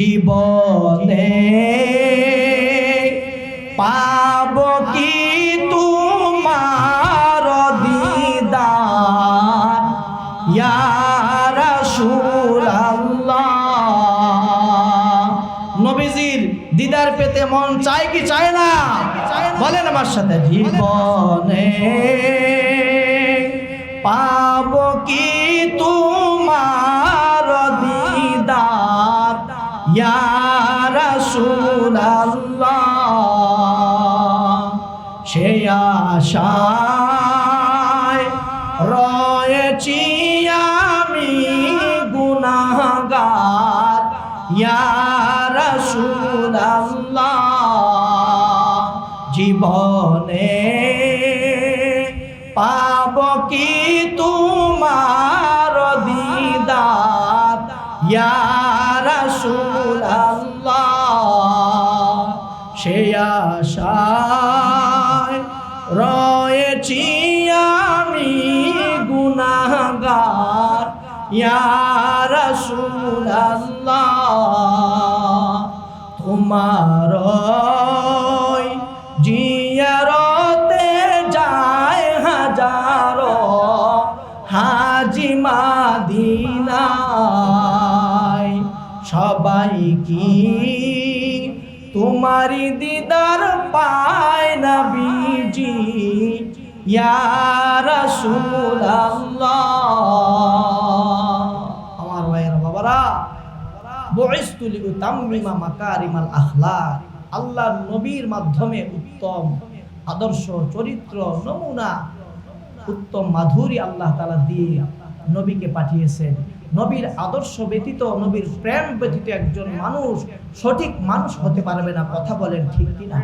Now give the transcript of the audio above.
জীবনে। পাব কি তোমার দিদার? ইয়া রাসূলুল্লাহ। নবীজির দিদার পেতে মন চায় কি চায় না? বলেন আমার সাথে, জীবনে পাব কি তোমার সে আশায় রয়েছি আমি গুনাহগার। ইয়া জীবনে পাব কি তোমার ইয়া রাসূলুল্লাহ, সে আশায় রয়েছি আমি গুনাহগার। ইয়া রাসূলুল্লাহ, তোমার জিয়ারতে যায় হাজারো হাজি সবাই কি? তোমারি দিদার পায় না বিজি। আমার ভাইয়েরা, বাবারা বুইসতু লিউতাম্মিমা মাকারিমাল আখলাক। আল্লাহর নবীর মাধ্যমে উত্তম আদর্শ চরিত্র, নমুনা, উত্তম মাধুরী আল্লাহ তাআলা দিয়ে নবীকে পাঠিয়েছেন। নবীর আদর্শ ব্যতীত, নবীর প্রেম ব্যতীত একজন মানুষ সঠিক মানুষ হতে পারবে না। কথা বলেন ঠিক কিনা?